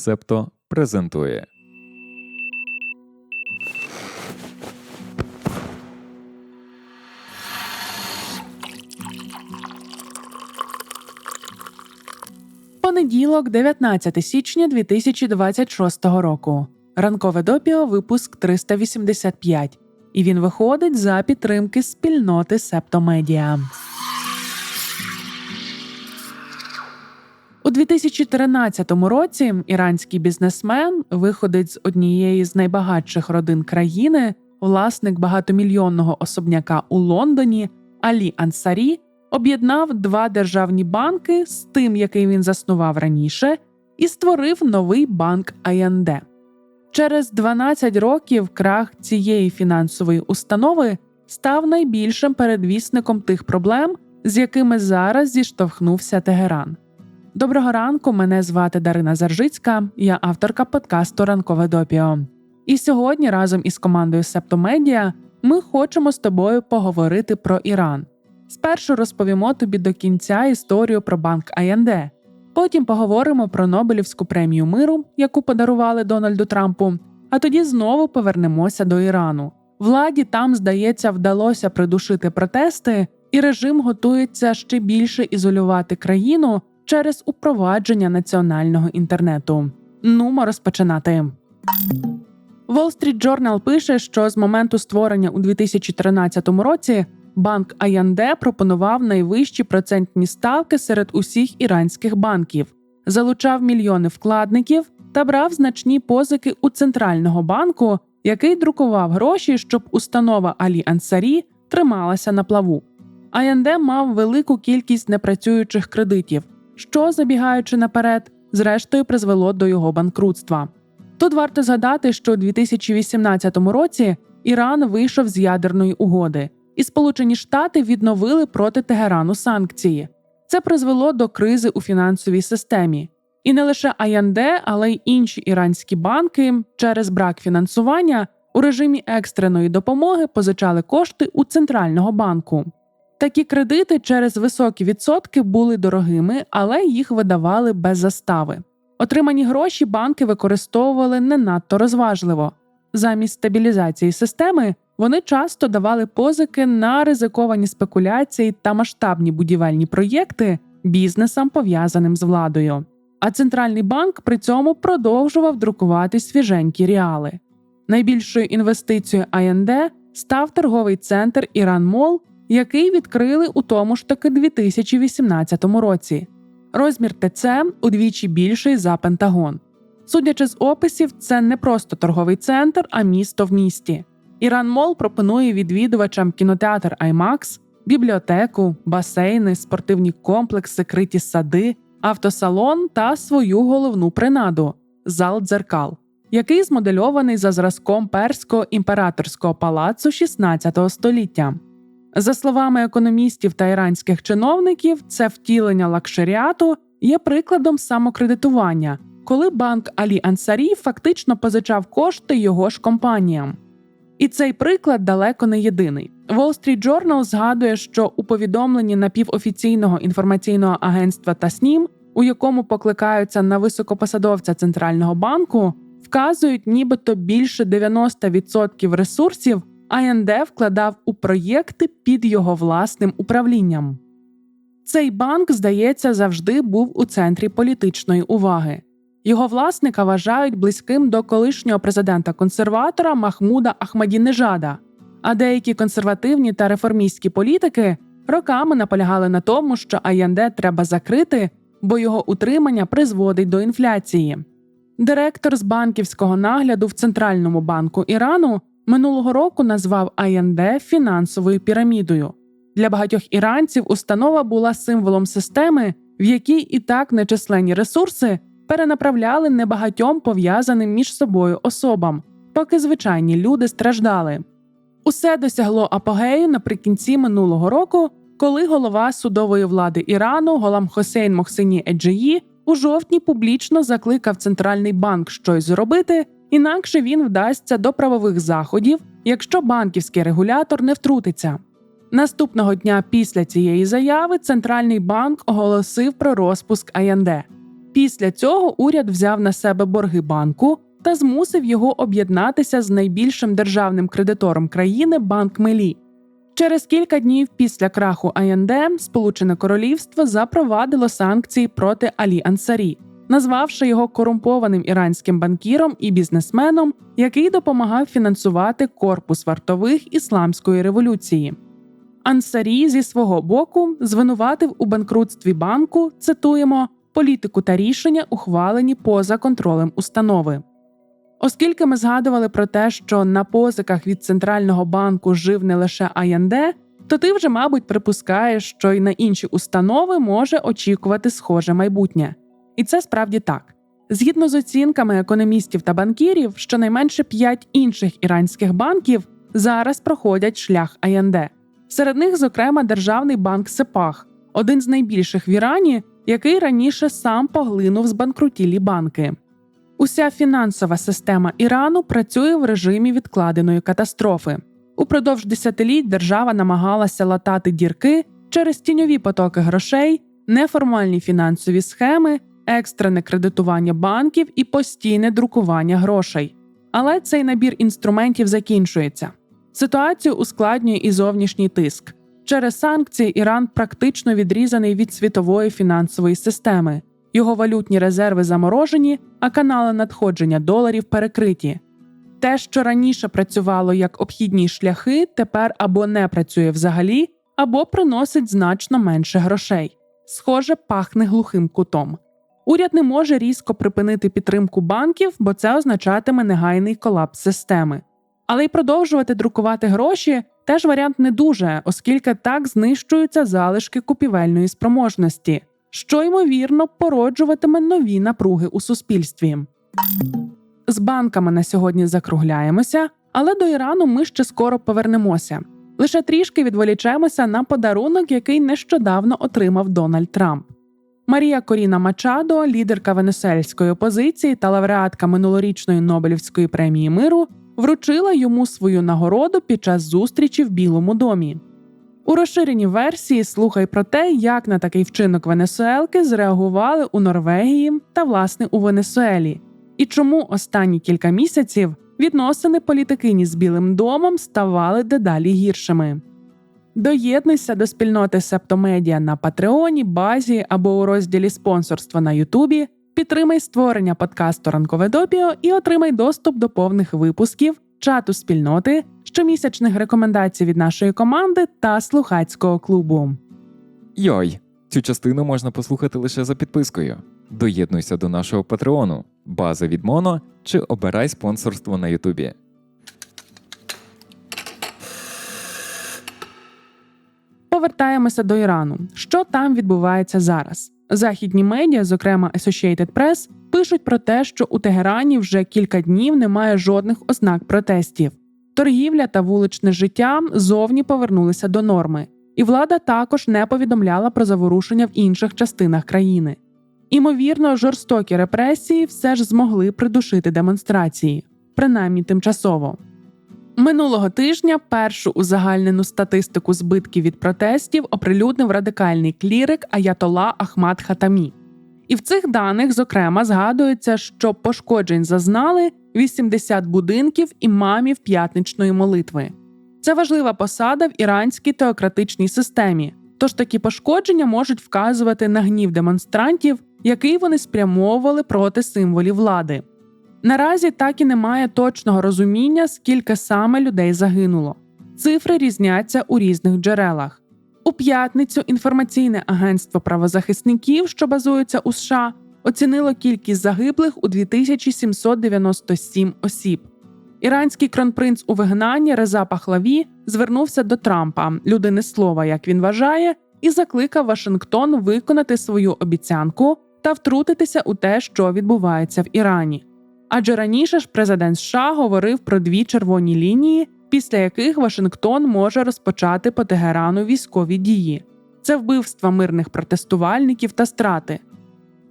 Септо презентує. Понеділок, 19 січня 2026 року. Ранкове допіо, випуск 385. І він виходить за підтримки спільноти Септомедіа. У 2013 році іранський бізнесмен, виходить з однієї з найбагатших родин країни, власник багатомільйонного особняка у Лондоні Алі Ансарі, об'єднав два державні банки з тим, який він заснував раніше, і створив новий банк АНД. Через 12 років крах цієї фінансової установи став найбільшим передвісником тих проблем, з якими зараз зіштовхнувся Тегеран. Доброго ранку, мене звати Дарина Заржицька, я авторка подкасту Ранкове допіо. І сьогодні разом із командою Септомедіа ми хочемо з тобою поговорити про Іран. Спершу розповімо тобі до кінця історію про банк АНД. Потім поговоримо про Нобелівську премію миру, яку подарували Дональду Трампу. А тоді знову повернемося до Ірану. Владі там, здається, вдалося придушити протести, і режим готується ще більше ізолювати країну через упровадження національного інтернету. Нумо розпочинати. Wall Street Journal пише, що з моменту створення у 2013 році банк АЯНД пропонував найвищі процентні ставки серед усіх іранських банків, залучав мільйони вкладників та брав значні позики у центрального банку, який друкував гроші, щоб установа Алі Ансарі трималася на плаву. АЯНД мав велику кількість непрацюючих кредитів, що, забігаючи наперед, зрештою призвело до його банкрутства. Тут варто згадати, що у 2018 році Іран вийшов з ядерної угоди, і Сполучені Штати відновили проти Тегерану санкції. Це призвело до кризи у фінансовій системі. І не лише АЯНД, але й інші іранські банки через брак фінансування у режимі екстреної допомоги позичали кошти у центрального банку. Такі кредити через високі відсотки були дорогими, але їх видавали без застави. Отримані гроші банки використовували не надто розважливо. Замість стабілізації системи вони часто давали позики на ризиковані спекуляції та масштабні будівельні проєкти бізнесам, пов'язаним з владою. А центральний банк при цьому продовжував друкувати свіженькі ріали. Найбільшою інвестицією АНД став торговий центр Іран Мол, який відкрили у тому ж таки 2018 році. Розмір ТЦ удвічі більший за Пентагон. Судячи з описів, це не просто торговий центр, а місто в місті. Іран Мол пропонує відвідувачам кінотеатр IMAX, бібліотеку, басейни, спортивні комплекси, криті сади, автосалон та свою головну принаду зал дзеркал, який змодельований за зразком перського імператорського палацу 16 століття. За словами економістів та іранських чиновників, це втілення лакшеріату є прикладом самокредитування, коли банк Алі Ансарі фактично позичав кошти його ж компаніям. І цей приклад далеко не єдиний. Wall Street Journal згадує, що у повідомленні напівофіційного інформаційного агентства Таснім, у якому покликаються на високопосадовця центрального банку, вказують, нібито більше 90% ресурсів АНД вкладав у проєкти під його власним управлінням. Цей банк, здається, завжди був у центрі політичної уваги. Його власника вважають близьким до колишнього президента консерватора Махмуда Ахмадінежада, а деякі консервативні та реформістські політики роками наполягали на тому, що АНД треба закрити, бо його утримання призводить до інфляції. Директор з банківського нагляду в Центральному банку Ірану минулого року назвав АНД фінансовою пірамідою. Для багатьох іранців установа була символом системи, в якій і так нечисленні ресурси перенаправляли небагатьом пов'язаним між собою особам, поки звичайні люди страждали. Усе досягло апогею наприкінці минулого року, коли голова судової влади Ірану Голам Хосейн Мохсині Еджеї у жовтні публічно закликав центральний банк щось зробити, інакше він вдасться до правових заходів, якщо банківський регулятор не втрутиться. Наступного дня після цієї заяви центральний банк оголосив про розпуск АНД. Після цього уряд взяв на себе борги банку та змусив його об'єднатися з найбільшим державним кредитором країни Банк Мелі. Через кілька днів після краху АНД Сполучене Королівство запровадило санкції проти Алі Ансарі, назвавши його корумпованим іранським банкіром і бізнесменом, який допомагав фінансувати корпус вартових ісламської революції. Ансарі зі свого боку звинуватив у банкрутстві банку, цитуємо, політику та рішення, ухвалені поза контролем установи. Оскільки ми згадували про те, що на позиках від центрального банку жив не лише АЯНД, то ти вже, мабуть, припускаєш, що й на інші установи може очікувати схоже майбутнє. І це справді так. Згідно з оцінками економістів та банкірів, щонайменше п'ять інших іранських банків зараз проходять шлях АЯНД. Серед них, зокрема, державний банк Сепах, один з найбільших в Ірані, який раніше сам поглинув збанкрутілі банки. Уся фінансова система Ірану працює в режимі відкладеної катастрофи. Упродовж десятиліть держава намагалася латати дірки через тіньові потоки грошей, неформальні фінансові схеми, екстрене кредитування банків і постійне друкування грошей. Але цей набір інструментів закінчується. Ситуацію ускладнює і зовнішній тиск. Через санкції Іран практично відрізаний від світової фінансової системи. Його валютні резерви заморожені, а канали надходження доларів перекриті. Те, що раніше працювало як обхідні шляхи, тепер або не працює взагалі, або приносить значно менше грошей. Схоже, пахне глухим кутом. Уряд не може різко припинити підтримку банків, бо це означатиме негайний колапс системи. Але й продовжувати друкувати гроші теж варіант не дуже, оскільки так знищуються залишки купівельної спроможності, що ймовірно породжуватиме нові напруги у суспільстві. З банками на сьогодні закругляємося, але до Ірану ми ще скоро повернемося. Лише трішки відволічемося на подарунок, який нещодавно отримав Дональд Трамп. Марія Коріна Мачадо, лідерка венесуельської опозиції та лауреатка минулорічної Нобелівської премії миру, вручила йому свою нагороду під час зустрічі в Білому домі. У розширеній версії слухай про те, як на такий вчинок Венесуелки зреагували у Норвегії та, власне, у Венесуелі, і чому останні кілька місяців відносини політикині з Білим домом ставали дедалі гіршими. Доєднуйся до спільноти Септомедіа на Патреоні, базі або у розділі спонсорства на Ютубі. Підтримай створення подкасту Ранкове допіо і отримай доступ до повних випусків, чату спільноти, щомісячних рекомендацій від нашої команди та слухацького клубу. Йой, цю частину можна послухати лише за підпискою. Доєднуйся до нашого патреону, база від Моно чи обирай спонсорство на Ютубі. Повертаємося до Ірану. Що там відбувається зараз? Західні медіа, зокрема Associated Press, пишуть про те, що у Тегерані вже кілька днів немає жодних ознак протестів. Торгівля та вуличне життя зовні повернулися до норми, і влада також не повідомляла про заворушення в інших частинах країни. Імовірно, жорстокі репресії все ж змогли придушити демонстрації, принаймні тимчасово. Минулого тижня першу узагальнену статистику збитків від протестів оприлюднив радикальний клірик Аятола Ахмад Хатамі. І в цих даних, зокрема, згадується, що пошкоджень зазнали 80 будинків імамів п'ятничної молитви. Це важлива посада в іранській теократичній системі, тож такі пошкодження можуть вказувати на гнів демонстрантів, який вони спрямовували проти символів влади. Наразі так і немає точного розуміння, скільки саме людей загинуло. Цифри різняться у різних джерелах. У п'ятницю інформаційне агентство правозахисників, що базується у США, оцінило кількість загиблих у 2797 осіб. Іранський кронпринц у вигнанні Реза Пахлаві звернувся до Трампа, людини слова, як він вважає, і закликав Вашингтон виконати свою обіцянку та втрутитися у те, що відбувається в Ірані. Адже раніше ж президент США говорив про дві червоні лінії, після яких Вашингтон може розпочати по Тегерану військові дії. Це вбивства мирних протестувальників та страти.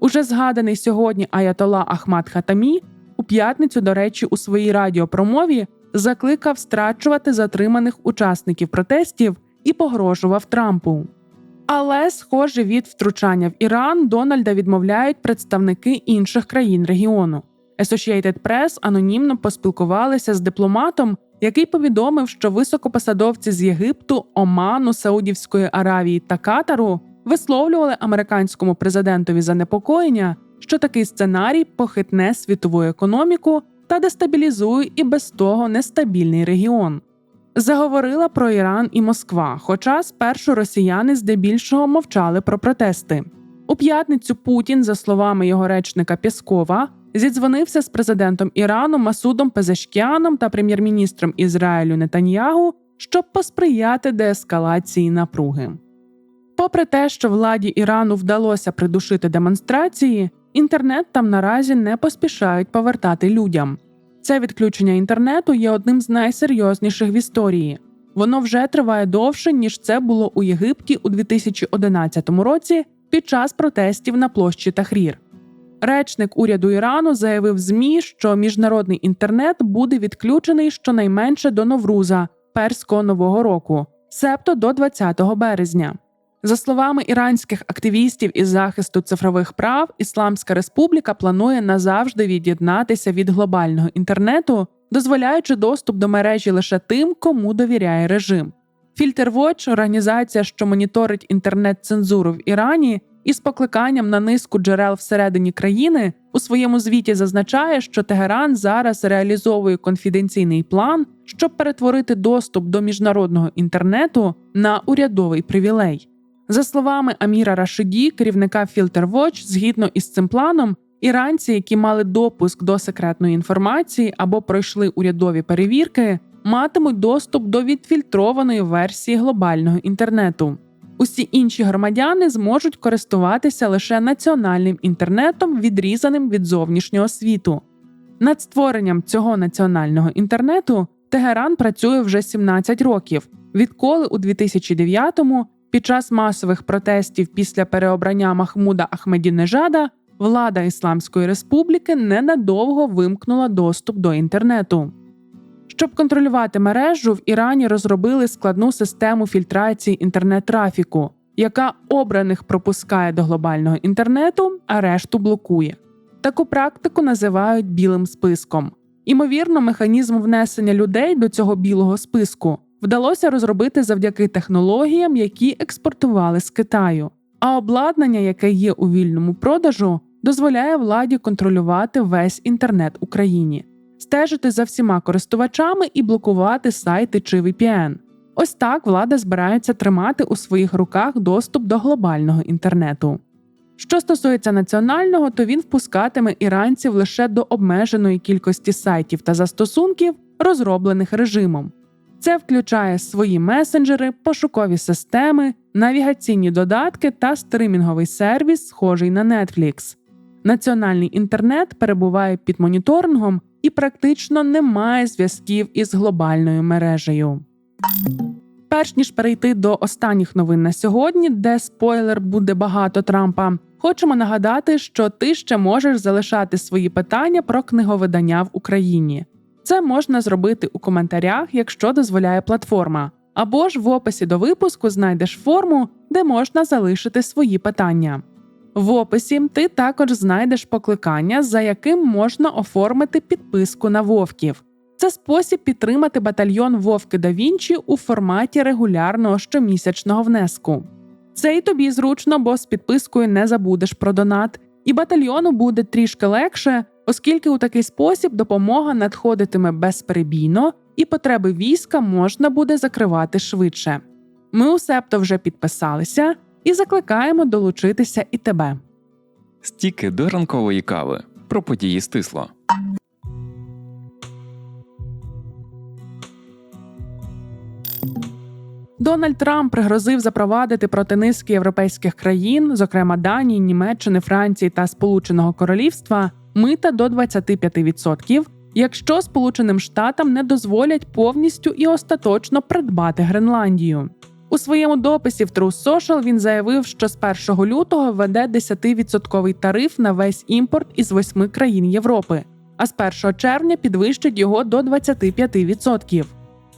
Уже згаданий сьогодні Аятола Ахмад Хатамі у п'ятницю, до речі, у своїй радіопромові закликав страчувати затриманих учасників протестів і погрожував Трампу. Але, схоже, від втручання в Іран Дональда відмовляють представники інших країн регіону. Associated Press анонімно поспілкувалися з дипломатом, який повідомив, що високопосадовці з Єгипту, Оману, Саудівської Аравії та Катару висловлювали американському президентові занепокоєння, що такий сценарій похитне світову економіку та дестабілізує і без того нестабільний регіон. Заговорила про Іран і Москва, хоча спершу росіяни здебільшого мовчали про протести. У п'ятницю Путін, за словами його речника Пєскова, зідзвонився з президентом Ірану Масудом Пезешкіаном та прем'єр-міністром Ізраїлю Нетаньягу, щоб посприяти деескалації напруги. Попри те, що владі Ірану вдалося придушити демонстрації, інтернет там наразі не поспішають повертати людям. Це відключення інтернету є одним з найсерйозніших в історії. Воно вже триває довше, ніж це було у Єгипті у 2011 році під час протестів на площі Тахрір. Речник уряду Ірану заявив ЗМІ, що міжнародний інтернет буде відключений щонайменше до Новруза, перського нового року, себто до 20 березня. За словами іранських активістів із захисту цифрових прав, Ісламська Республіка планує назавжди від'єднатися від глобального інтернету, дозволяючи доступ до мережі лише тим, кому довіряє режим. FilterWatch – організація, що моніторить інтернет-цензуру в Ірані, із покликанням на низку джерел всередині країни у своєму звіті зазначає, що Тегеран зараз реалізовує конфіденційний план, щоб перетворити доступ до міжнародного інтернету на урядовий привілей. За словами Аміра Рашиді, керівника FilterWatch, згідно із цим планом, іранці, які мали допуск до секретної інформації або пройшли урядові перевірки, матимуть доступ до відфільтрованої версії глобального інтернету. Усі інші громадяни зможуть користуватися лише національним інтернетом, відрізаним від зовнішнього світу. Над створенням цього національного інтернету Тегеран працює вже 17 років, відколи у 2009-му під час масових протестів після переобрання Махмуда Ахмедінежада влада Ісламської Республіки ненадовго вимкнула доступ до інтернету. Щоб контролювати мережу, в Ірані розробили складну систему фільтрації інтернет-трафіку, яка обраних пропускає до глобального інтернету, а решту блокує. Таку практику називають білим списком. Імовірно, механізм внесення людей до цього білого списку вдалося розробити завдяки технологіям, які експортували з Китаю. А обладнання, яке є у вільному продажу, дозволяє владі контролювати весь інтернет Україні, стежити за всіма користувачами і блокувати сайти чи VPN. Ось так влада збирається тримати у своїх руках доступ до глобального інтернету. Що стосується національного, то він впускатиме іранців лише до обмеженої кількості сайтів та застосунків, розроблених режимом. Це включає свої месенджери, пошукові системи, навігаційні додатки та стримінговий сервіс, схожий на Netflix. Національний інтернет перебуває під моніторингом і практично не має зв'язків із глобальною мережею. Перш ніж перейти до останніх новин на сьогодні, де спойлер буде багато Трампа, хочемо нагадати, що ти ще можеш залишати свої питання про книговидання в Україні. Це можна зробити у коментарях, якщо дозволяє платформа, або ж в описі до випуску знайдеш форму, де можна залишити свої питання. В описі ти також знайдеш покликання, за яким можна оформити підписку на вовків. Це спосіб підтримати батальйон Вовки да Вінчі у форматі регулярного щомісячного внеску. Це й тобі зручно, бо з підпискою не забудеш про донат, і батальйону буде трішки легше, оскільки у такий спосіб допомога надходитиме безперебійно і потреби війська можна буде закривати швидше. Ми у Септо вже підписалися і закликаємо долучитися і тебе. Стіки до ранкової кави про події стисло. Дональд Трамп пригрозив запровадити проти низки європейських країн, зокрема Данії, Німеччини, Франції та Сполученого Королівства, мита до 25%, якщо Сполученим Штатам не дозволять повністю і остаточно придбати Гренландію. У своєму дописі в True Social він заявив, що з 1 лютого введе 10% тариф на весь імпорт із восьми країн Європи, а з 1 червня підвищить його до 25%.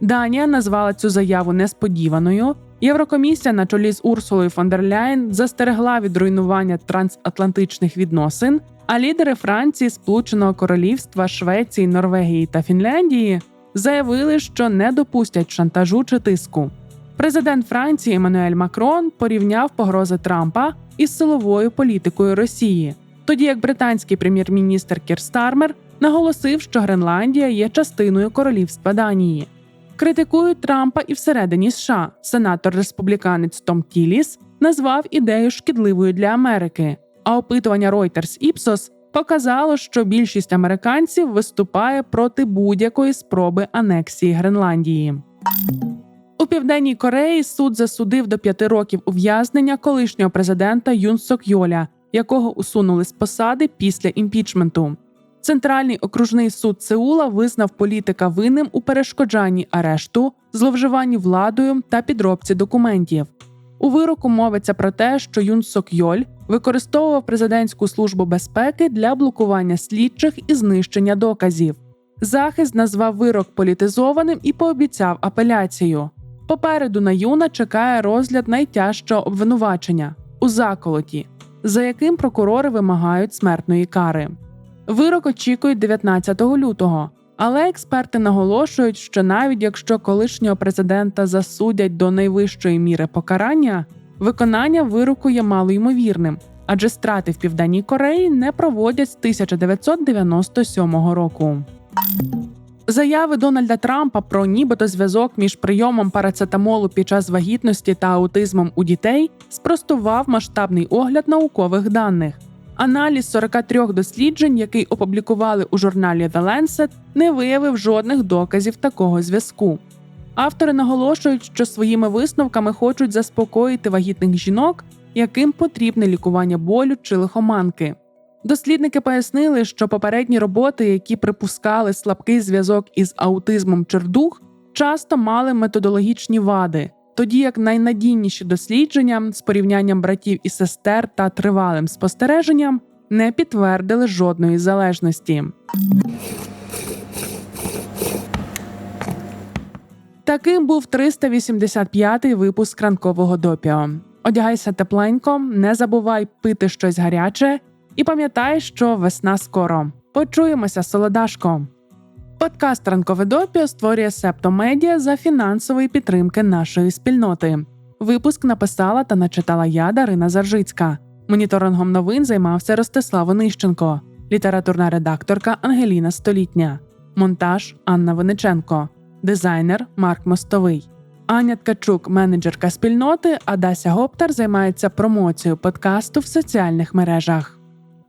Данія назвала цю заяву несподіваною, Єврокомісія на чолі з Урсулою фон дер Ляєн застерегла від руйнування трансатлантичних відносин, а лідери Франції, Сполученого Королівства, Швеції, Норвегії та Фінляндії заявили, що не допустять шантажу чи тиску. Президент Франції Еммануель Макрон порівняв погрози Трампа із силовою політикою Росії, тоді як британський прем'єр-міністр Кір Стармер наголосив, що Гренландія є частиною королівства Данії. Критикують Трампа і всередині США. Сенатор республіканець Том Тіліс назвав ідею шкідливою для Америки. А опитування Reuters Ipsos показало, що більшість американців виступає проти будь-якої спроби анексії Гренландії. У південній Кореї суд засудив до п'яти років ув'язнення колишнього президента Юн Сок Йоля, якого усунули з посади після імпічменту. Центральний окружний суд Сеула визнав політика винним у перешкоджанні арешту, зловживанні владою та підробці документів. У вироку мовиться про те, що Юн Сок Йоль використовував президентську службу безпеки для блокування слідчих і знищення доказів. Захист назвав вирок політизованим і пообіцяв апеляцію. Попереду на юна чекає розгляд найтяжчого обвинувачення у заколоті, за яким прокурори вимагають смертної кари. Вирок очікують 19 лютого, але експерти наголошують, що навіть якщо колишнього президента засудять до найвищої міри покарання, виконання вироку є малоймовірним, адже страти в південній Кореї не проводять з 1997 року. Заяви Дональда Трампа про нібито зв'язок між прийомом парацетамолу під час вагітності та аутизмом у дітей спростував масштабний огляд наукових даних. Аналіз 43 досліджень, який опублікували у журналі The Lancet, не виявив жодних доказів такого зв'язку. Автори наголошують, що своїми висновками хочуть заспокоїти вагітних жінок, яким потрібне лікування болю чи лихоманки. Дослідники пояснили, що попередні роботи, які припускали слабкий зв'язок із аутизмом чердух, часто мали методологічні вади, тоді як найнадійніші дослідження з порівнянням братів і сестер та тривалим спостереженням не підтвердили жодної залежності. Таким був 385-й випуск ранкового допіо. Одягайся тепленько, не забувай пити щось гаряче і пам'ятай, що весна скоро. Почуємося, солодашко. Подкаст Ранкове допіо створює Септомедіа за фінансової підтримки нашої спільноти. Випуск написала та начитала я Дарина Заржицька. Моніторингом новин займався Ростислав Онищенко, літературна редакторка Ангеліна Столітня, монтаж Анна Виниченко, дизайнер Марк Мостовий. Аня Ткачук, менеджерка спільноти, а Дася Гоптар займається промоцією подкасту в соціальних мережах.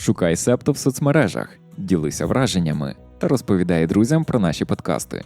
Шукай Септо в соцмережах, ділися враженнями та розповідай друзям про наші подкасти.